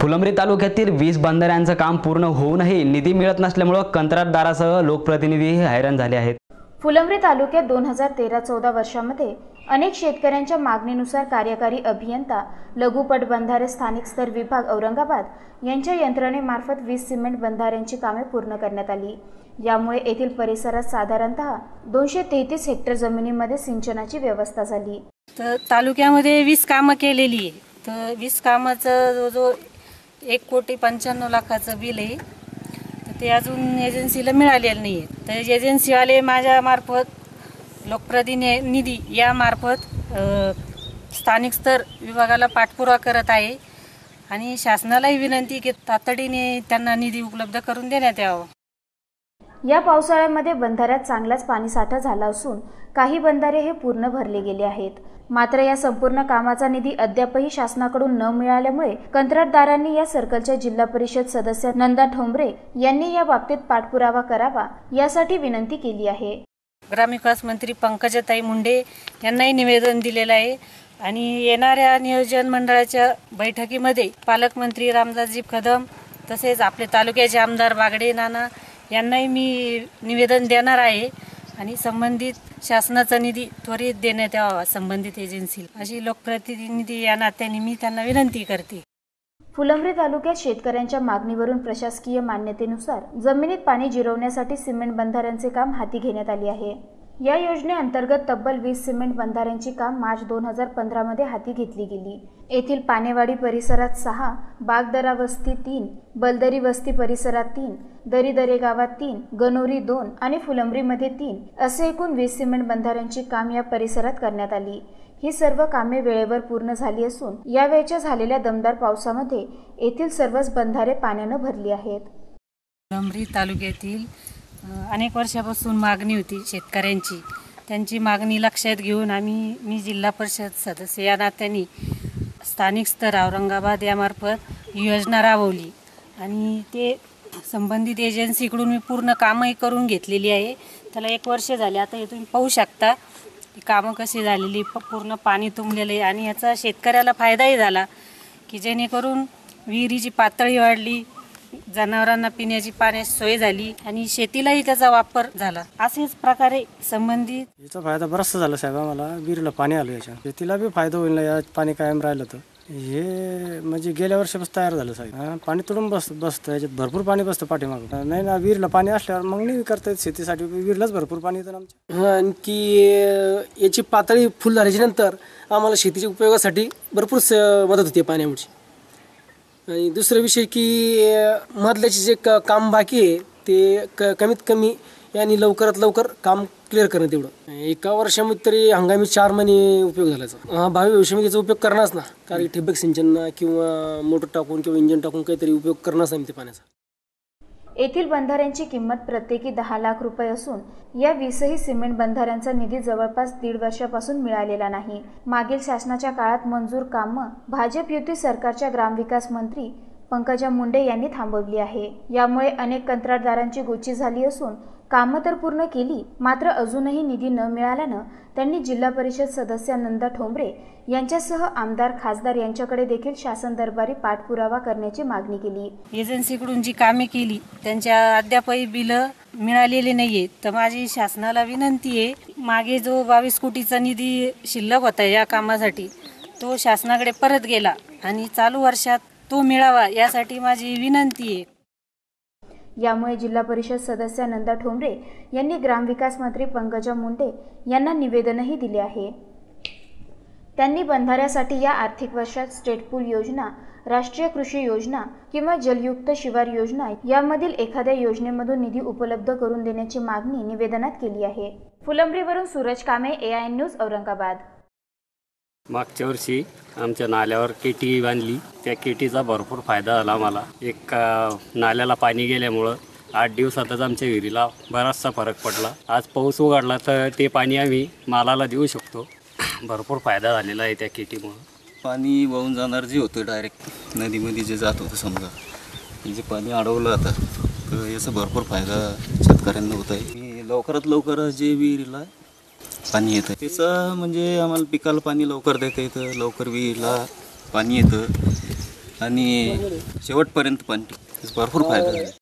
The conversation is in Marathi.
फुलंब्री तालुक्यातील वीस बंधाऱ्यांचं काम पूर्ण होऊनही निधी मिळत नसल्यामुळं कंत्राटदारासह लोकप्रतिनिधी हैराण झाले आहेत. फुलंब्री तालुक्यात दोन हजार तेरा चौदा वर्षामध्ये अनेक शेतकऱ्यांच्या मागणीनुसार कार्यकारी अभियंता लघुपट बंधारे स्थानिक स्तर विभाग औरंगाबाद यांच्या यंत्रणेमार्फत वीस सिमेंट बंधाऱ्यांची कामे पूर्ण करण्यात आली. यामुळे येथील परिसरात साधारणतः दोनशे तेहतीस हेक्टर जमिनीमध्ये सिंचनाची व्यवस्था झाली. तर तालुक्यामध्ये वीस कामं केलेली आहे. तर वीस कामाचं जो जो एक कोटी पंच्याण्णव लाखाचं बिल आहे. तर ते अजून एजन्सीला मिळालेलं नाही आहे तर एजन्सीवाले माझ्यामार्फत लोकप्रतिनिधी यामार्फत स्थानिक स्तर विभागाला पाठपुरावा करत आहे. आणि शासनालाही विनंती की तातडीने त्यांना निधी उपलब्ध करून देण्यात यावं. या पावसाळ्यामध्ये बंधाऱ्यात चांगलाच पाणीसाठा झाला असून काही बंधारे हे पूर्ण भरले गेले आहेत. मात्र या संपूर्ण कामाचा निधी अद्यापही शासनाकडून न मिळाल्यामुळे कंत्राटदारांनी या सर्कलच्या जिल्हा परिषद सदस्य नंदा ठोंबरे यांनी या बाबतीत पाठपुरावा करावा यासाठी विनंती केली आहे. ग्रामविकास मंत्री पंकजाताई मुंडे यांनाही निवेदन दिलेलं आहे आणि येणाऱ्या नियोजन मंडळाच्या बैठकीमध्ये पालकमंत्री रामदासजी कदम तसेच आपले तालुक्याचे आमदार बागडे नाना यांनाही मी निवेदन देणार आहे. आणि संबंधित शासनाचा निधी त्वरित देण्यात यावा संबंधित एजन्सीला अशी लोकप्रतिनिधी या नात्याने मी त्यांना विनंती करते. फुलंब्री तालुक्यात शेतकऱ्यांच्या मागणीवरून प्रशासकीय मान्यतेनुसार जमिनीत पाणी जिरवण्यासाठी सिमेंट बंधाऱ्यांचे काम हाती घेण्यात आले आहे. या योजनेअंतर्गत तब्बल वीस सिमेंट बंधाऱ्यांची काम मार्च दोन हजार पंधरामध्ये हाती घेतली गेली. येथील पानेवाडी परिसरात सहा बागदरा वस्ती तीन बलदरी वस्ती परिसरात तीन दरीदरे गावात तीन गनोरी दोन आणि फुलंब्रीमध्ये तीन असे एकूण वीस सिमेंट बंधाऱ्यांची काम या परिसरात करण्यात आली. ही सर्व कामे वेळेवर पूर्ण झाली असून यावेळच्या झालेल्या दमदार पावसामध्ये येथील सर्वच बंधारे पाण्यानं भरली आहेत. तालुक्यातील अनेक वर्षापासून मागणी होती शेतकऱ्यांची. त्यांची मागणी लक्षात घेऊन आम्ही मी जिल्हा परिषद सदस्य या नात्याने स्थानिक स्तर औरंगाबाद यामार्फत योजना राबवली. आणि ते संबंधित एजन्सीकडून मी पूर्ण कामही करून घेतलेली आहे. त्याला एक वर्ष झाले. आता हे तुम्ही पाहू शकता की कामं कशी झालेली प- पूर्ण पाणी तुंबलेलं आहे. आणि याचा शेतकऱ्याला फायदाही झाला की जेणेकरून विहिरीची पातळी वाढली जनावरांना पिण्याची पाण्याची सोय झाली आणि शेतीलाही त्याचा वापर झाला. असेच प्रकारे संबंधित याचा फायदा बराचसा झाला साहेब आम्हाला. विहिरीला पाणी आलं याच्या. शेतीला बी फायदा होईल ना या पाणी कायम राहिलं तर. हे म्हणजे गेल्या वर्षापासून तयार झालं साहेब. हा, पाणी तुडून बस बसतं याच्यात भरपूर पाणी बसतं पाठीमागं. नाही ना विहिरीला पाणी असल्यावर मग नाही करता येत शेतीसाठी. विहिरीलाच भरपूर पाणी येतं आमच्या. आणखी याची पातळी फुल झाल्याच्यानंतर आम्हाला शेतीच्या उपयोगासाठी भरपूर स- मदत होते पाण्यामुळे. आणि दुसरा विषय की मधल्याचे जे क- काम बाकी आहे ते क कमीत कमी यांनी लवकरात लवकर काम क्लिअर करणं तेवढं. एका वर्षामध्ये तरी हंगामी चार महिने उपयोग झाल्याचा. हा, भावी भविष्यामध्ये त्याचा उपयोग करणारच ना. कारण ठिबक सिंचन किंवा मोटर टाकून किंवा इंजन टाकून काहीतरी उपयोग करणारच आम्ही ते पाण्याचा. येथील बंधाऱ्यांची किंमत प्रत्येकी दहा लाख रुपये असून या वीसही सिमेंट बंधाऱ्यांचा निधी जवळपास दीड वर्षापासून मिळालेला नाही. मागील शासनाच्या काळात मंजूर कामं भाजप युती सरकारच्या ग्रामविकास मंत्री पंकजा मुंडे यांनी थांबवली आहे. यामुळे अनेक कंत्राटदारांची गोची झाली असून कामं तर पूर्ण केली मात्र अजूनही निधी न मिळाल्यानं त्यांनी जिल्हा परिषद सदस्य नंदा ठोंबरे यांच्यासह आमदार खासदार यांच्याकडे देखील शासन दरबारी पाठपुरावा करण्याची मागणी केली. एजन्सीकडून जी कामे केली त्यांच्या अद्यापही बिलं मिळालेले नाही आहेत तर माझी शासनाला विनंती आहे मागे जो बावीस कोटीचा निधी शिल्लक होता या कामासाठी तो शासनाकडे परत गेला आणि चालू वर्षात तो मिळावा यासाठी माझी विनंती आहे. यामुळे जिल्हा परिषद सदस्य नंदा ठोंबरे यांनी ग्रामविकास मंत्री पंकजा मुंडे यांना निवेदनही दिले आहे. त्यांनी बंधाऱ्यासाठी या आर्थिक वर्षात स्टेट पूल योजना राष्ट्रीय कृषी योजना किंवा जलयुक्त शिवार योजना यामधील एखाद्या योजनेमधून निधी उपलब्ध करून देण्याची मागणी निवेदनात केली आहे. फुलंब्रीवरून सूरज कामे ए आय न्यूज औरंगाबाद. मागच्या वर्षी आमच्या नाल्यावर केटी बांधली. त्या केटीचा भरपूर फायदा झाला आम्हाला. एक अ, नाल्याला पाणी गेल्यामुळं आठ दिवसातच आमच्या विहिरीला बराचसा फरक पडला. आज पाऊस उघडला तर ते पाणी आम्ही मालाला देऊ शकतो. भरपूर फायदा झालेला आहे त्या केटीमुळं. पाणी वाहून जाणार जे होतं डायरेक्ट नदीमध्ये जे जात होतं समजा जे पाणी अडवलं आता तर याचा भरपूर फायदा शेतकऱ्यांना होत आहे. लवकरात लवकर जे विहिरीला पाणी येतं त्याचं म्हणजे आम्हाला पिकाला पाणी लवकर देता येतं लवकर विहिरीला पाणी येतं आणि शेवटपर्यंत पाणी भरपूर फायदा आहे